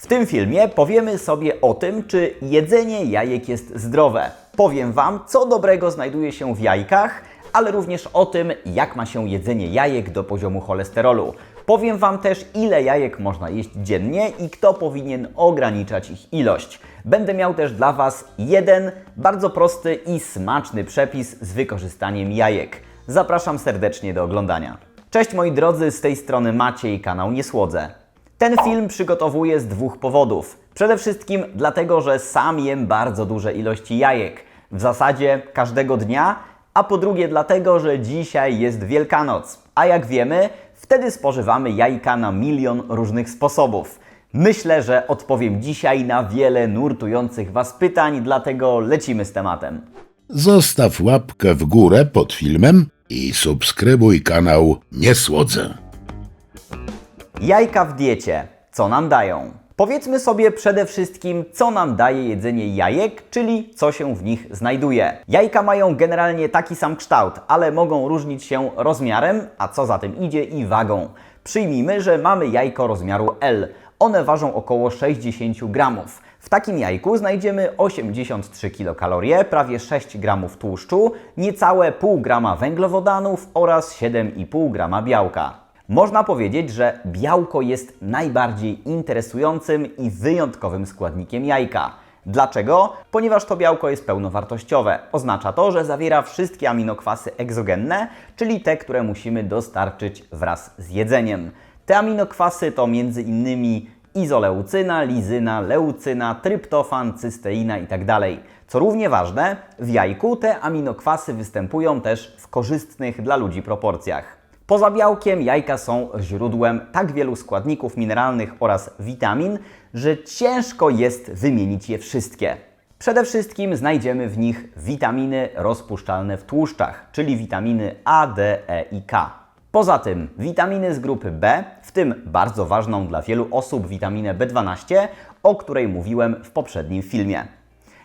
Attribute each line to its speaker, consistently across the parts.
Speaker 1: W tym filmie powiemy sobie o tym, czy jedzenie jajek jest zdrowe. Powiem Wam, co dobrego znajduje się w jajkach, ale również o tym, jak ma się jedzenie jajek do poziomu cholesterolu. Powiem Wam też, ile jajek można jeść dziennie i kto powinien ograniczać ich ilość. Będę miał też dla Was jeden bardzo prosty i smaczny przepis z wykorzystaniem jajek. Zapraszam serdecznie do oglądania. Cześć moi drodzy, z tej strony Maciej, kanał Niesłodze. Ten film przygotowuję z dwóch powodów. Przede wszystkim dlatego, że sam jem bardzo duże ilości jajek, w zasadzie każdego dnia, a po drugie dlatego, że dzisiaj jest Wielkanoc, a jak wiemy, wtedy spożywamy jajka na milion różnych sposobów. Myślę, że odpowiem dzisiaj na wiele nurtujących Was pytań, dlatego lecimy z tematem.
Speaker 2: Zostaw łapkę w górę pod filmem i subskrybuj kanał Niesłodze.
Speaker 1: Jajka w diecie. Co nam dają? Powiedzmy sobie przede wszystkim, co nam daje jedzenie jajek, czyli co się w nich znajduje. Jajka mają generalnie taki sam kształt, ale mogą różnić się rozmiarem, a co za tym idzie i wagą. Przyjmijmy, że mamy jajko rozmiaru L. One ważą około 60 gramów. W takim jajku znajdziemy 83 kilokalorie, prawie 6 gramów tłuszczu, niecałe pół grama węglowodanów oraz 7,5 grama białka. Można powiedzieć, że białko jest najbardziej interesującym i wyjątkowym składnikiem jajka. Dlaczego? Ponieważ to białko jest pełnowartościowe. Oznacza to, że zawiera wszystkie aminokwasy egzogenne, czyli te, które musimy dostarczyć wraz z jedzeniem. Te aminokwasy to m.in. izoleucyna, lizyna, leucyna, tryptofan, cysteina itd. Co równie ważne, w jajku te aminokwasy występują też w korzystnych dla ludzi proporcjach. Poza białkiem jajka są źródłem tak wielu składników mineralnych oraz witamin, że ciężko jest wymienić je wszystkie. Przede wszystkim znajdziemy w nich witaminy rozpuszczalne w tłuszczach, czyli witaminy A, D, E i K. Poza tym witaminy z grupy B, w tym bardzo ważną dla wielu osób witaminę B12, o której mówiłem w poprzednim filmie.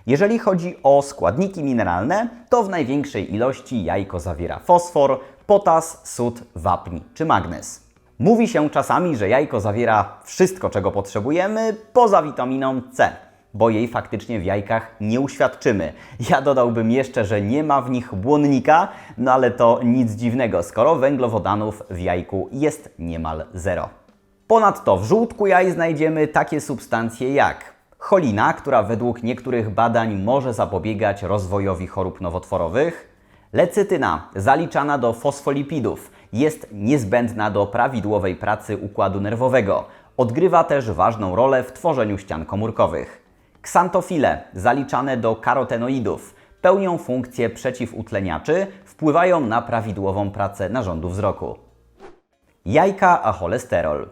Speaker 1: Jeżeli chodzi o składniki mineralne, to w największej ilości jajko zawiera fosfor, potas, sód, wapń czy magnez. Mówi się czasami, że jajko zawiera wszystko, czego potrzebujemy, poza witaminą C, bo jej faktycznie w jajkach nie uświadczymy. Ja dodałbym jeszcze, że nie ma w nich błonnika, no ale to nic dziwnego, skoro węglowodanów w jajku jest niemal zero. Ponadto w żółtku jaj znajdziemy takie substancje jak cholina, która według niektórych badań może zapobiegać rozwojowi chorób nowotworowych, lecytyna, zaliczana do fosfolipidów, jest niezbędna do prawidłowej pracy układu nerwowego. Odgrywa też ważną rolę w tworzeniu ścian komórkowych. Ksantofile, zaliczane do karotenoidów, pełnią funkcję przeciwutleniaczy, wpływają na prawidłową pracę narządu wzroku. Jajka a cholesterol.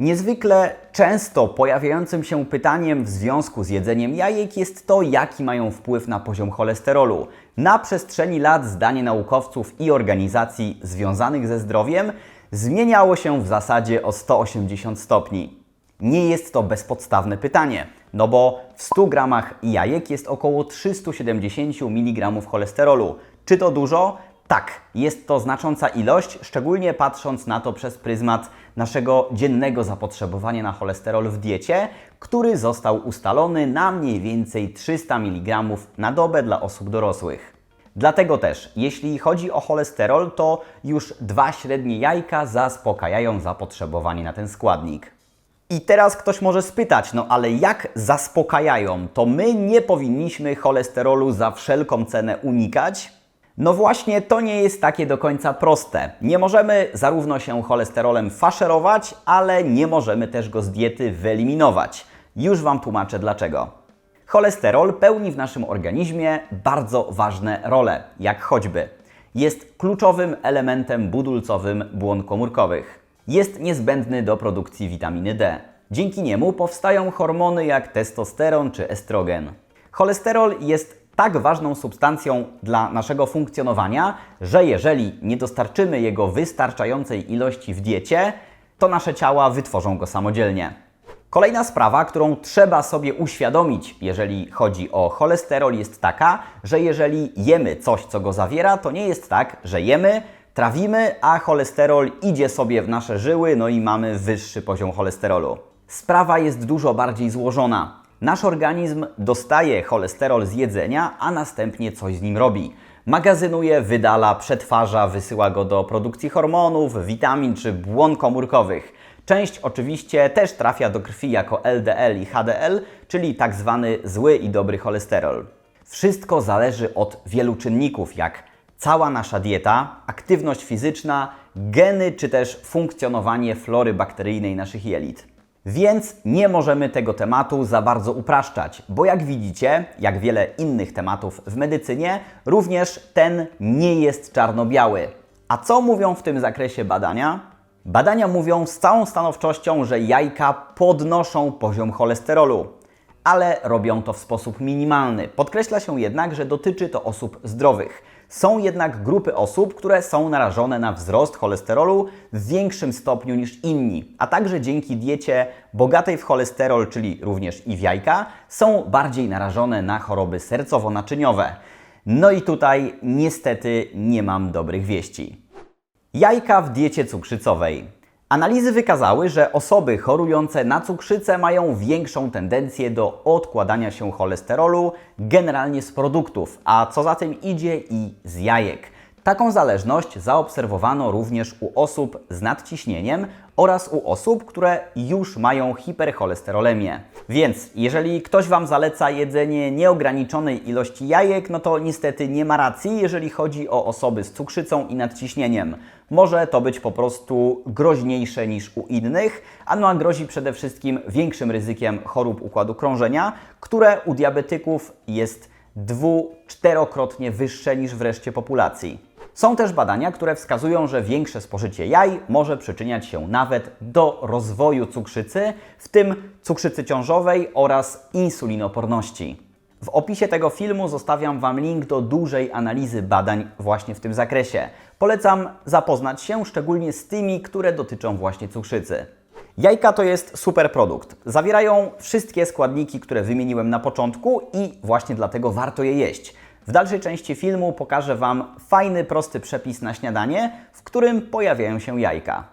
Speaker 1: Niezwykle często pojawiającym się pytaniem w związku z jedzeniem jajek jest to, jaki mają wpływ na poziom cholesterolu. Na przestrzeni lat zdanie naukowców i organizacji związanych ze zdrowiem zmieniało się w zasadzie o 180 stopni. Nie jest to bezpodstawne pytanie, no bo w 100 gramach jajek jest około 370 mg cholesterolu. Czy to dużo? Tak, jest to znacząca ilość, szczególnie patrząc na to przez pryzmat naszego dziennego zapotrzebowania na cholesterol w diecie, który został ustalony na mniej więcej 300 mg na dobę dla osób dorosłych. Dlatego też, jeśli chodzi o cholesterol, to już dwa średnie jajka zaspokajają zapotrzebowanie na ten składnik. I teraz ktoś może spytać, no ale jak zaspokajają? To my nie powinniśmy cholesterolu za wszelką cenę unikać? No właśnie, to nie jest takie do końca proste. Nie możemy zarówno się cholesterolem faszerować, ale nie możemy też go z diety wyeliminować. Już Wam tłumaczę dlaczego. Cholesterol pełni w naszym organizmie bardzo ważne role, jak choćby jest kluczowym elementem budulcowym błon komórkowych. Jest niezbędny do produkcji witaminy D. Dzięki niemu powstają hormony jak testosteron czy estrogen. Cholesterol jest tak ważną substancją dla naszego funkcjonowania, że jeżeli nie dostarczymy jego wystarczającej ilości w diecie, to nasze ciała wytworzą go samodzielnie. Kolejna sprawa, którą trzeba sobie uświadomić, jeżeli chodzi o cholesterol, jest taka, że jeżeli jemy coś, co go zawiera, to nie jest tak, że jemy, trawimy, a cholesterol idzie sobie w nasze żyły, no i mamy wyższy poziom cholesterolu. Sprawa jest dużo bardziej złożona. Nasz organizm dostaje cholesterol z jedzenia, a następnie coś z nim robi. Magazynuje, wydala, przetwarza, wysyła go do produkcji hormonów, witamin czy błon komórkowych. Część oczywiście też trafia do krwi jako LDL i HDL, czyli tak zwany zły i dobry cholesterol. Wszystko zależy od wielu czynników, jak cała nasza dieta, aktywność fizyczna, geny czy też funkcjonowanie flory bakteryjnej naszych jelit. Więc nie możemy tego tematu za bardzo upraszczać, bo jak widzicie, jak wiele innych tematów w medycynie, również ten nie jest czarno-biały. A co mówią w tym zakresie badania? Badania mówią z całą stanowczością, że jajka podnoszą poziom cholesterolu ale robią to w sposób minimalny. Podkreśla się jednak, że dotyczy to osób zdrowych. Są jednak grupy osób, które są narażone na wzrost cholesterolu w większym stopniu niż inni, a także dzięki diecie bogatej w cholesterol, czyli również i w jajka, są bardziej narażone na choroby sercowo-naczyniowe. No i tutaj niestety nie mam dobrych wieści. Jajka w diecie cukrzycowej. Analizy wykazały, że osoby chorujące na cukrzycę mają większą tendencję do odkładania się cholesterolu generalnie z produktów, a co za tym idzie i z jajek. Taką zależność zaobserwowano również u osób z nadciśnieniem oraz u osób, które już mają hipercholesterolemię. Więc jeżeli ktoś Wam zaleca jedzenie nieograniczonej ilości jajek, no to niestety nie ma racji, jeżeli chodzi o osoby z cukrzycą i nadciśnieniem. Może to być po prostu groźniejsze niż u innych, a no a grozi przede wszystkim większym ryzykiem chorób układu krążenia, które u diabetyków jest dwu, czterokrotnie wyższe niż w reszcie populacji. Są też badania, które wskazują, że większe spożycie jaj może przyczyniać się nawet do rozwoju cukrzycy, w tym cukrzycy ciążowej oraz insulinoporności. W opisie tego filmu zostawiam Wam link do dużej analizy badań właśnie w tym zakresie. Polecam zapoznać się szczególnie z tymi, które dotyczą właśnie cukrzycy. Jajka to jest super produkt. Zawierają wszystkie składniki, które wymieniłem na początku i właśnie dlatego warto je jeść. W dalszej części filmu pokażę Wam fajny, prosty przepis na śniadanie, w którym pojawiają się jajka.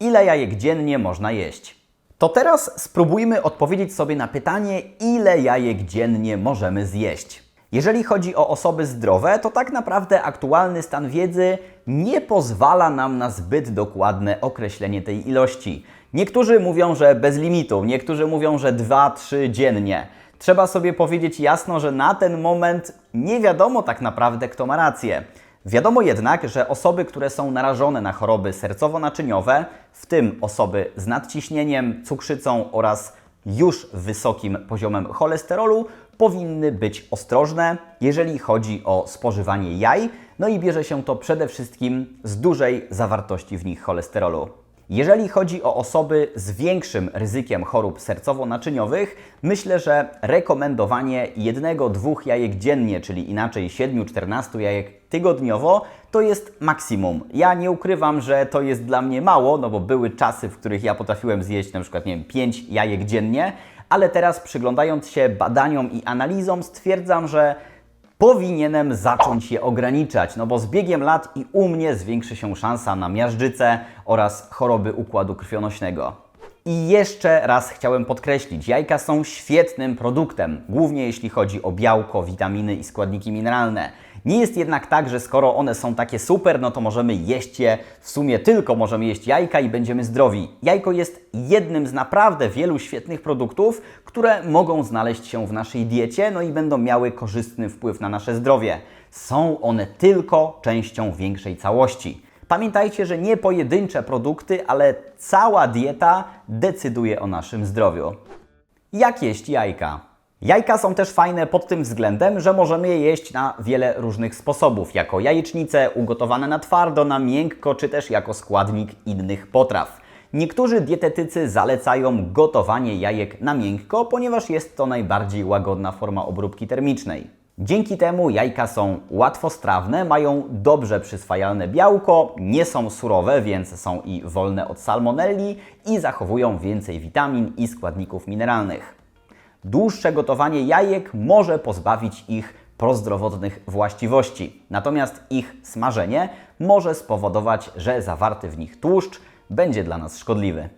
Speaker 1: Ile jajek dziennie można jeść? To teraz spróbujmy odpowiedzieć sobie na pytanie, ile jajek dziennie możemy zjeść. Jeżeli chodzi o osoby zdrowe, to tak naprawdę aktualny stan wiedzy nie pozwala nam na zbyt dokładne określenie tej ilości. Niektórzy mówią, że bez limitu, niektórzy mówią, że 2-3 dziennie. Trzeba sobie powiedzieć jasno, że na ten moment nie wiadomo tak naprawdę, kto ma rację. Wiadomo jednak, że osoby, które są narażone na choroby sercowo-naczyniowe, w tym osoby z nadciśnieniem, cukrzycą oraz już wysokim poziomem cholesterolu, powinny być ostrożne, jeżeli chodzi o spożywanie jaj, no i bierze się to przede wszystkim z dużej zawartości w nich cholesterolu. Jeżeli chodzi o osoby z większym ryzykiem chorób sercowo-naczyniowych, myślę, że rekomendowanie jednego, dwóch jajek dziennie, czyli inaczej 7-14 jajek tygodniowo, to jest maksimum. Ja nie ukrywam, że to jest dla mnie mało, no bo były czasy, w których ja potrafiłem zjeść na przykład, nie wiem, 5 jajek dziennie, ale teraz przyglądając się badaniom i analizom stwierdzam, że powinienem zacząć je ograniczać, no bo z biegiem lat i u mnie zwiększy się szansa na miażdżycę oraz choroby układu krwionośnego. I jeszcze raz chciałem podkreślić, jajka są świetnym produktem, głównie jeśli chodzi o białko, witaminy i składniki mineralne. Nie jest jednak tak, że skoro one są takie super, no to możemy jeść je, w sumie tylko możemy jeść jajka i będziemy zdrowi. Jajko jest jednym z naprawdę wielu świetnych produktów, które mogą znaleźć się w naszej diecie, no i będą miały korzystny wpływ na nasze zdrowie. Są one tylko częścią większej całości. Pamiętajcie, że nie pojedyncze produkty, ale cała dieta decyduje o naszym zdrowiu. Jak jeść jajka? Jajka są też fajne pod tym względem, że możemy je jeść na wiele różnych sposobów, jako jajecznice, ugotowane na twardo, na miękko, czy też jako składnik innych potraw. Niektórzy dietetycy zalecają gotowanie jajek na miękko, ponieważ jest to najbardziej łagodna forma obróbki termicznej. Dzięki temu jajka są łatwostrawne, mają dobrze przyswajalne białko, nie są surowe, więc są i wolne od salmonelli i zachowują więcej witamin i składników mineralnych. Dłuższe gotowanie jajek może pozbawić ich prozdrowotnych właściwości, natomiast ich smażenie może spowodować, że zawarty w nich tłuszcz będzie dla nas szkodliwy.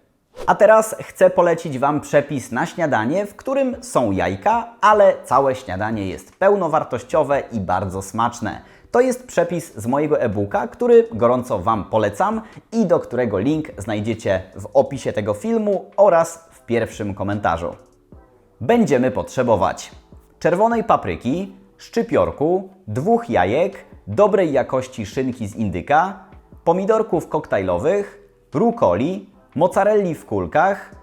Speaker 1: A teraz chcę polecić Wam przepis na śniadanie, w którym są jajka, ale całe śniadanie jest pełnowartościowe i bardzo smaczne. To jest przepis z mojego e-booka, który gorąco Wam polecam i do którego link znajdziecie w opisie tego filmu oraz w pierwszym komentarzu. Będziemy potrzebować czerwonej papryki, szczypiorku, dwóch jajek, dobrej jakości szynki z indyka, pomidorków koktajlowych, rukoli, mozzarelli w kulkach,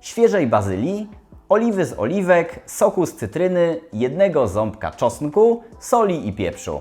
Speaker 1: świeżej bazylii, oliwy z oliwek, soku z cytryny, jednego ząbka czosnku, soli i pieprzu.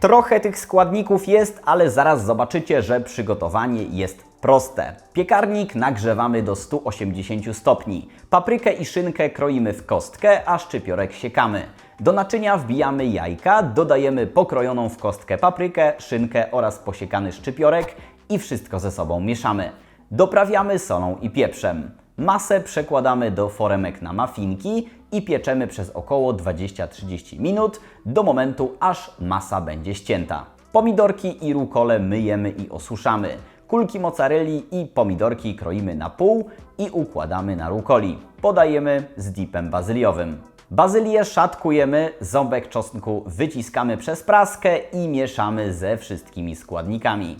Speaker 1: Trochę tych składników jest, ale zaraz zobaczycie, że przygotowanie jest proste. Piekarnik nagrzewamy do 180 stopni. Paprykę i szynkę kroimy w kostkę, a szczypiorek siekamy. Do naczynia wbijamy jajka, dodajemy pokrojoną w kostkę paprykę, szynkę oraz posiekany szczypiorek i wszystko ze sobą mieszamy. Doprawiamy solą i pieprzem. Masę przekładamy do foremek na mafinki i pieczemy przez około 20-30 minut do momentu, aż masa będzie ścięta. Pomidorki i rukole myjemy i osuszamy. Kulki mozzarelli i pomidorki kroimy na pół i układamy na rukoli. Podajemy z dipem bazyliowym. Bazylię szatkujemy, ząbek czosnku wyciskamy przez praskę i mieszamy ze wszystkimi składnikami.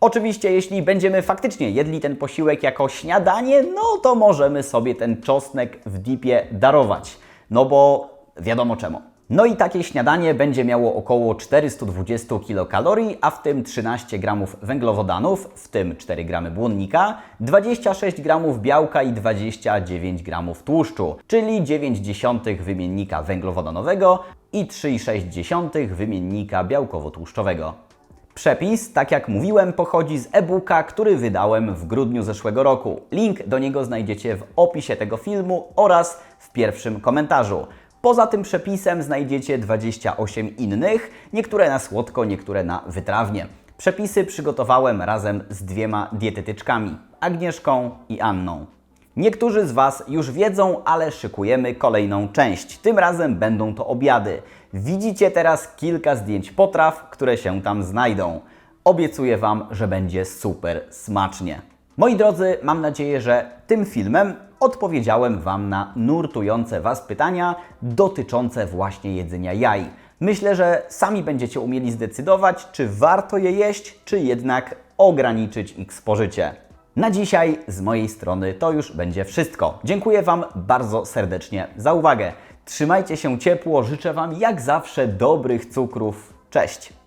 Speaker 1: Oczywiście, jeśli będziemy faktycznie jedli ten posiłek jako śniadanie, no to możemy sobie ten czosnek w dipie darować. No bo wiadomo czemu. No i takie śniadanie będzie miało około 420 kilokalorii, a w tym 13 gramów węglowodanów, w tym 4 gramy błonnika, 26 gramów białka i 29 gramów tłuszczu, czyli 0,9 wymiennika węglowodanowego i 3,6 wymiennika białkowo-tłuszczowego. Przepis, tak jak mówiłem, pochodzi z e-booka, który wydałem w grudniu zeszłego roku. Link do niego znajdziecie w opisie tego filmu oraz w pierwszym komentarzu. Poza tym przepisem znajdziecie 28 innych, niektóre na słodko, niektóre na wytrawnie. Przepisy przygotowałem razem z dwiema dietetyczkami, Agnieszką i Anną. Niektórzy z Was już wiedzą, ale szykujemy kolejną część. Tym razem będą to obiady. Widzicie teraz kilka zdjęć potraw, które się tam znajdą. Obiecuję Wam, że będzie super smacznie. Moi drodzy, mam nadzieję, że tym filmem odpowiedziałem Wam na nurtujące Was pytania dotyczące właśnie jedzenia jaj. Myślę, że sami będziecie umieli zdecydować, czy warto je jeść, czy jednak ograniczyć ich spożycie. Na dzisiaj z mojej strony to już będzie wszystko. Dziękuję Wam bardzo serdecznie za uwagę. Trzymajcie się ciepło, życzę Wam jak zawsze dobrych cukrów. Cześć!